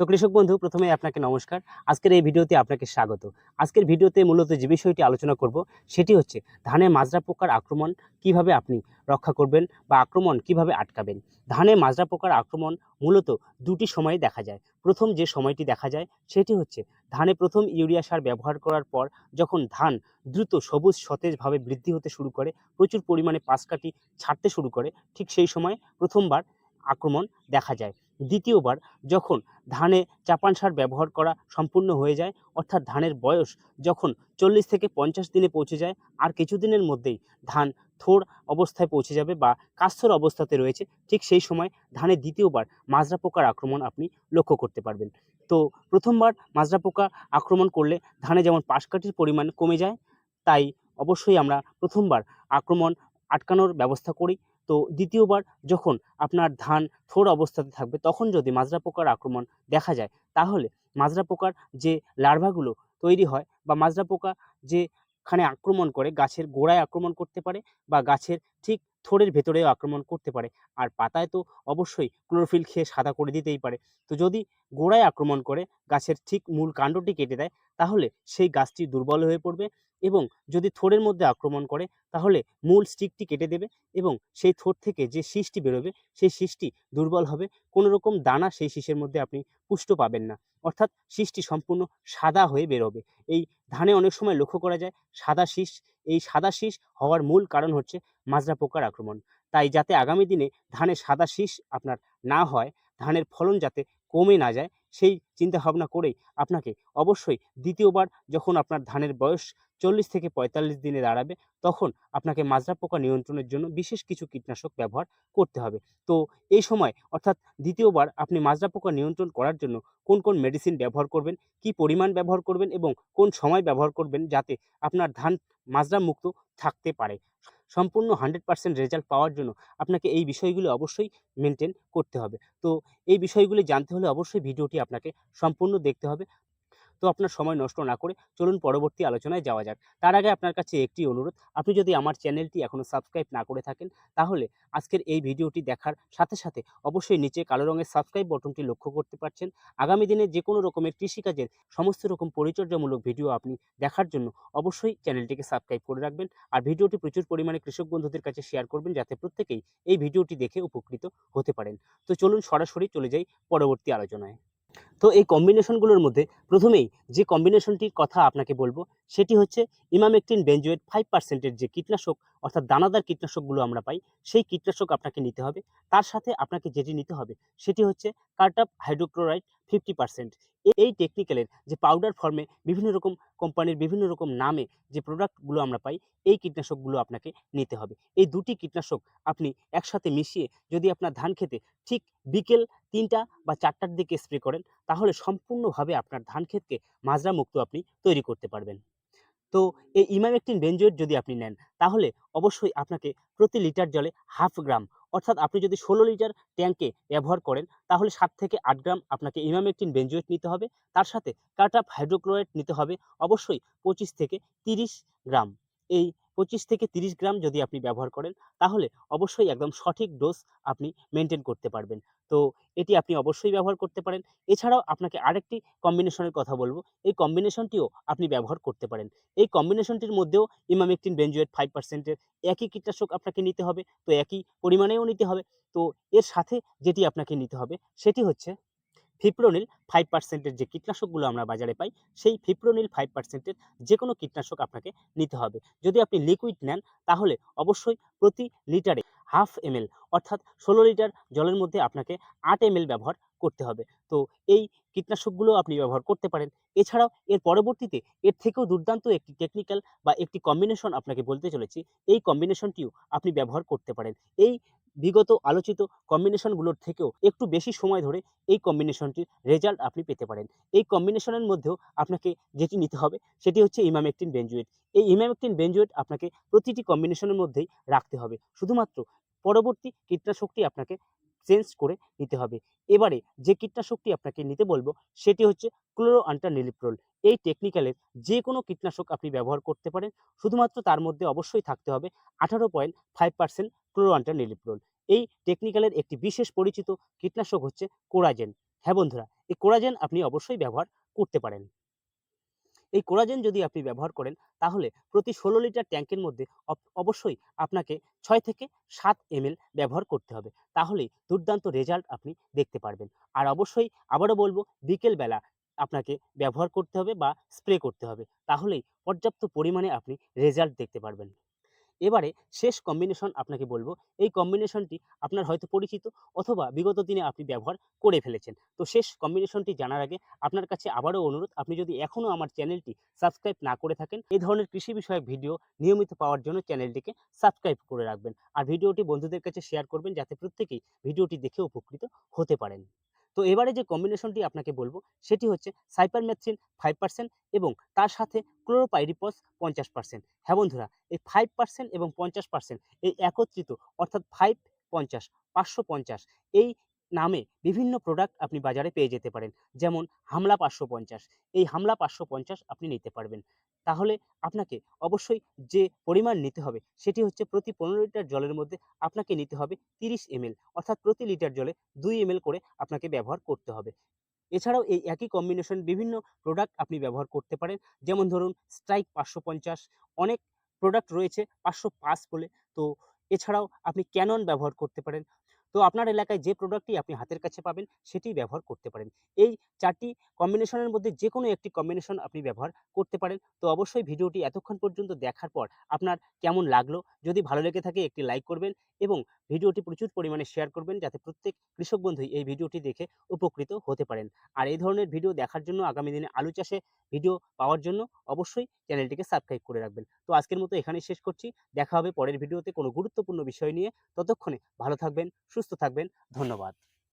তো কৃষক বন্ধু প্রথমে আপনাকে নমস্কার। আজকের এই ভিডিওতে আপনাকে স্বাগত। আজকের ভিডিওতে মূলত যে বিষয়টি আলোচনা করব, সেটি হচ্ছে ধানে মাজরা পোকার আক্রমণ কীভাবে আপনি রক্ষা করবেন বা আক্রমণ কীভাবে আটকাবেন। ধানে মাজরা পোকার আক্রমণ মূলত দুটি সময়ে দেখা যায়। প্রথম যে সময়টি দেখা যায়, সেটি হচ্ছে ধানে প্রথম ইউরিয়া সার ব্যবহার করার পর যখন ধান দ্রুত সবুজ সতেজভাবে বৃদ্ধি হতে শুরু করে, প্রচুর পরিমাণে পাশকাঠি ছাড়তে শুরু করে, ঠিক সেই সময় প্রথমবার আক্রমণ দেখা যায়। দ্বিতীয়বার যখন ধানে চাপান সার ব্যবহার করা সম্পূর্ণ হয়ে যায়, অর্থাৎ ধানের বয়স যখন চল্লিশ থেকে পঞ্চাশ দিনে পৌঁছে যায়, আর কিছুদিনের মধ্যেই ধান থোড় অবস্থায় পৌঁছে যাবে বা কাস্তর অবস্থাতে রয়েছে, ঠিক সেই সময় ধানে দ্বিতীয়বার মাজরা পোকার আক্রমণ আপনি লক্ষ্য করতে পারবেন। তো প্রথমবার মাজরা পোকা আক্রমণ করলে ধানে যেমন পাশকাঠির পরিমাণ কমে যায়, তাই অবশ্যই আমরা প্রথমবার আক্রমণ আটকানোর ব্যবস্থা করি। তো দ্বিতীয়বার যখন আপনার ধান থোড় অবস্থাতে থাকবে, তখন যদি মাজরা পোকার আক্রমণ দেখা যায়, তাহলে মাজরা পোকার যে লার্ভাগুলো তৈরি হয় বা মাজরা পোকা যেখানে আক্রমণ করে, গাছের গোড়ায় আক্রমণ করতে পারে বা গাছের ঠিক থোড়ের ভেতরেও আক্রমণ করতে পারে। আর পাতায় তো অবশ্যই ক্লোরোফিল খেয়ে সাদা করে দিতেই পারে। তো যদি গোড়ায় আক্রমণ করে, গাছের ঠিক মূল কাণ্ডটি কেটে দেয়, তাহলে সেই গাছটি দুর্বল হয়ে পড়বে এবং যদি থোড়ের মধ্যে আক্রমণ করে, তাহলে মূল স্টিকটি কেটে দেবে এবং সেই থোড় থেকে যে শীষটি বেরোবে, সেই শীষটি দুর্বল হবে। কোনো রকম দানা সেই শীষের মধ্যে আপনি পুষ্ট পাবেন না। অর্থাৎ শীষটি সম্পূর্ণ সাদা হয়ে বেরোবে। এই ধানে অনেক সময় লক্ষ্য করা যায়, সাদা শীষ, এই সাদা শীষ হওয়ার মূল কারণ হচ্ছে মাজরা পোকার আক্রমণ। তাই যাতে আগামী দিনে ধানে সাদা শীষ আপনার না হয়, ধানের ফলন যাতে কমে না যায়, সেই চিন্তা ভাবনা করেই আপনাকে অবশ্যই দ্বিতীয়বার যখন আপনার ধানের বয়স চল্লিশ থেকে পঁয়তাল্লিশ দিনে দাঁড়াবে। তখন আপনাকে মাজরা পোকা নিয়ন্ত্রণের জন্য বিশেষ কিছু কীটনাশক ব্যবহার করতে হবে। তো এই সময় অর্থাৎ দ্বিতীয়বার আপনি মাজরা পোকা নিয়ন্ত্রণ করার জন্য কোন কোন মেডিসিন ব্যবহার করবেন, কি পরিমাণ ব্যবহার করবেন এবং কোন সময় ব্যবহার করবেন যাতে আপনার ধান মাজরা মুক্ত থাকতে পারে। সম্পূর্ণ হান্ড্রেড পার্সেন্ট রেজাল্ট পাওয়ার জন্য আপনাকে এই বিষয়গুলো অবশ্যই মেনটেন করতে হবে। তো এই বিষয়গুলি জানতে হলে অবশ্যই ভিডিওটি আপনাকে সম্পূর্ণ দেখতে হবে। তো আপনার সময় নষ্ট না করে চলুন পরবর্তী আলোচনায় যাওয়া যাক। তার আগে আপনার কাছে একটি অনুরোধ, আপনি যদি আমার চ্যানেলটি এখনও সাবস্ক্রাইব না করে থাকেন, তাহলে আজকের এই ভিডিওটি দেখার সাথে সাথে অবশ্যই নিচে কালো রঙের সাবস্ক্রাইব বটনটি লক্ষ্য করতে পারছেন। আগামী দিনে যে কোনো রকমের কৃষিকাজের সমস্ত রকম পরিচর্যামূলক ভিডিও আপনি দেখার জন্য অবশ্যই চ্যানেলটিকে সাবস্ক্রাইব করে রাখবেন আর ভিডিওটি প্রচুর পরিমাণে কৃষক বন্ধুদের কাছে শেয়ার করবেন যাতে প্রত্যেকেই এই ভিডিওটি দেখে উপকৃত হতে পারেন। তো চলুন সরাসরি চলে যাই পরবর্তী আলোচনায়। তো এই কম্বিনেশনগুলোর মধ্যে প্রথমেই যে কম্বিনেশনটির কথা আপনাকে বলব, সেটি হচ্ছে ইমামেকটিন বেঞ্জুয়েট ফাইভ পার্সেন্টের যে কীটনাশক, অর্থাৎ দানাদার কীটনাশকগুলো আমরা পাই, সেই কীটনাশক আপনাকে নিতে হবে। তার সাথে আপনাকে যেটি নিতে হবে, সেটি হচ্ছে কার্টাপ হাইড্রোক্লোরাইড ফিফটি পার্সেন্ট এই টেকনিক্যালের যে পাউডার ফর্মে বিভিন্ন রকম কোম্পানির বিভিন্ন রকম নামে যে প্রোডাক্টগুলো আমরা পাই, এই কীটনাশকগুলো আপনাকে নিতে হবে। এই দুটি কীটনাশক আপনি একসাথে মিশিয়ে যদি আপনার ধান খেতে ঠিক বিকেল তিনটা বা চারটার দিকে স্প্রে করেন তাহলে সম্পূর্ণভাবে আপনার ধান ক্ষেতকে মাজরা মুক্ত আপনি তৈরি করতে পারবেন। তো এই ইমামেকটিন বেঞ্জোয়েট যদি আপনি নেন, তাহলে অবশ্যই আপনাকে প্রতি লিটার জলে হাফ গ্রাম, অর্থাৎ আপনি যদি ষোলো লিটার ট্যাঙ্কে ব্যবহার করেন, তাহলে সাত থেকে আট গ্রাম আপনাকে ইমামেকটিন বেঞ্জোয়েট নিতে হবে। তার সাথে কাটাপ হাইড্রোক্লোরাইড নিতে হবে, অবশ্যই পঁচিশ থেকে তিরিশ গ্রাম। এই পঁচিশ থেকে তিরিশ গ্রাম যদি আপনি ব্যবহার করেন, তাহলে অবশ্যই একদম সঠিক ডোজ আপনি মেনটেন করতে পারবেন। তো এটি আপনি অবশ্যই ব্যবহার করতে পারেন। এছাড়াও আপনাকে আরেকটি কম্বিনেশনের কথা বলব। এই কম্বিনেশনটিও আপনি ব্যবহার করতে পারেন। এই কম্বিনেশনটির মধ্যেও ইমামেকটিন বেঞ্জোয়েট ফাইভ পার্সেন্টের একই কীটনাশক আপনাকে নিতে হবে। তো একই পরিমাণেও নিতে হবে। তো এর সাথে যেটি আপনাকে নিতে হবে, সেটি হচ্ছে ফিপ্রোনিল ফাইভ পার্সেন্টের যে কীটনাশকগুলো আমরা বাজারে পাই, সেই ফিপ্রোনিল ফাইভ পার্সেন্টের যে কোনো কীটনাশক আপনাকে নিতে হবে। যদি আপনি লিকুইড নেন, তাহলে অবশ্যই প্রতি লিটারে হাফ এম অর্থাৎ ষোলো লিটার জলের মধ্যে আপনাকে আট এম ব্যবহার করতে হবে। তো এই কীটনাশকগুলো আপনি ব্যবহার করতে পারেন। এছাড়াও এর পরবর্তীতে এর থেকেও দুর্দান্ত একটি টেকনিক্যাল বা একটি কম্বিনেশন আপনাকে বলতে চলেছি। এই কম্বিনেশনটিও আপনি ব্যবহার করতে পারেন। এই বিগত আলোচিত কম্বিনেশনগুলোর থেকেও একটু বেশি সময় ধরে এই কম্বিনেশনটির রেজাল্ট আপনি পেতে পারেন। এই কম্বিনেশনের মধ্যেও আপনাকে যেটি নিতে হবে, সেটি হচ্ছে ইমামেকটিন বেঞ্জুয়েট এই ইমামেকটিন বেঞ্জুয়েট আপনাকে প্রতিটি কম্বিনেশনের মধ্যেই রাখতে হবে। শুধুমাত্র পরবর্তী কীটনাশকটি আপনাকে চেঞ্জ করে নিতে হবে। এবারে যে কীটনাশকটি আপনাকে নিতে বলব, সেটি হচ্ছে ক্লোরো আন্টানিলিপ্রোল এই টেকনিক্যালের যে কোনো কীটনাশক আপনি ব্যবহার করতে পারেন। শুধুমাত্র তার মধ্যে অবশ্যই থাকতে হবে আঠারো point five percent chlorantraniliprole এই টেকনিক্যালের একটি বিশেষ পরিচিত কীটনাশক হচ্ছে কোরাজেন। হ্যাঁ বন্ধুরা, এই কোরাজেন আপনি অবশ্যই ব্যবহার করতে পারেন। এই কোরাজেন যদি আপনি ব্যবহার করেন, তাহলে প্রতি ষোলো লিটার ট্যাঙ্কের মধ্যে অবশ্যই আপনাকে ছয় থেকে সাত এমএল ব্যবহার করতে হবে। তাহলেই দুর্দান্ত রেজাল্ট আপনি দেখতে পারবেন। আর অবশ্যই আবারও বলব, বিকেলবেলা আপনাকে ব্যবহার করতে হবে বা স্প্রে করতে হবে। তাহলেই পর্যাপ্ত পরিমাণে আপনি রেজাল্ট দেখতে পারবেন। এবারে শেষ কম্বিনেশন আপনাকে বলব। এই কম্বিনেশনটি আপনার হয়তো পরিচিত অথবা বিগত দিনে আপনি ব্যবহার করে ফেলেছেন। তো শেষ কম্বিনেশনটি জানার আগে আপনার কাছে আবারও অনুরোধ, আপনি যদি এখনও আমার চ্যানেলটি সাবস্ক্রাইব না করে থাকেন, এই ধরনের কৃষি বিষয়ক ভিডিও নিয়মিত পাওয়ার জন্য চ্যানেলটিকে সাবস্ক্রাইব করে রাখবেন। আর ভিডিওটি বন্ধুদের কাছে শেয়ার করবেন, যাতে প্রত্যেকেই ভিডিওটি দেখে উপকৃত হতে পারেন। তো এবারে যে কম্বিনেশনটি আপনাকে বলব, সেটি হচ্ছে সাইপারমেথ্রিন ফাইভ পার্সেন্ট এবং তার সাথে ক্লোরোপাইরিপস পঞ্চাশ পার্সেন্ট হ্যাঁ বন্ধুরা, এই ফাইভ পার্সেন্ট এবং পঞ্চাশ পার্সেন্ট এই একত্রিত, অর্থাৎ ফাইভ পঞ্চাশ, পাঁচশো পঞ্চাশ, এই নামে বিভিন্ন প্রোডাক্ট আপনি বাজারে পেয়ে যেতে পারেন। যেমন হামলা পাঁচশো পঞ্চাশ, এই হামলা পাঁচশো পঞ্চাশ আপনি নিতে পারবেন। তাহলে আপনাকে অবশ্যই যে পরিমাণ নিতে হবে সেটি হচ্ছে প্রতি পনেরো লিটার জলের মধ্যে আপনাকে নিতে হবে তিরিশ এমএল অর্থাৎ প্রতি লিটার জলে দুই এমএল করে আপনাকে ব্যবহার করতে হবে। এছাড়াও এই একই কম্বিনেশন বিভিন্ন প্রোডাক্ট আপনি ব্যবহার করতে পারেন। যেমন ধরুন স্ট্রাইক পাঁচশো পঞ্চাশ অনেক প্রোডাক্ট রয়েছে পাঁচশো পাঁচ বলে। তো এছাড়াও আপনি ক্যানন ব্যবহার করতে পারেন। তো আপনার এলাকায় যে প্রোডাক্টটি আপনি হাতের কাছে পাবেন সেটি ব্যবহার করতে পারেন। এই চারটি কম্বিনেশনের মধ্যে যে কোনো একটি কম্বিনেশন আপনি ব্যবহার করতে পারেন। তো অবশ্যই ভিডিওটি এতক্ষণ পর্যন্ত দেখার পর আপনার কেমন লাগল? যদি ভালো লেগে থাকে একটি লাইক করবেন এবং ভিডিওটি প্রচুর পরিমাণে শেয়ার করবেন যাতে প্রত্যেক কৃষক বন্ধুই এই ভিডিওটি দেখে উপকৃত হতে পারেন। আর এই ধরনের ভিডিও দেখার জন্য আগামী দিনে আলু চাষে ভিডিও পাওয়ার জন্য অবশ্যই চ্যানেলটিকে সাবস্ক্রাইব করে রাখবেন। তো আজকের মতো এখানেই শেষ করছি। দেখা হবে পরের ভিডিওতে কোনো গুরুত্বপূর্ণ বিষয় নিয়ে। ততক্ষণে ভালো থাকবেন, সুস্থ থাকবেন। ধন্যবাদ।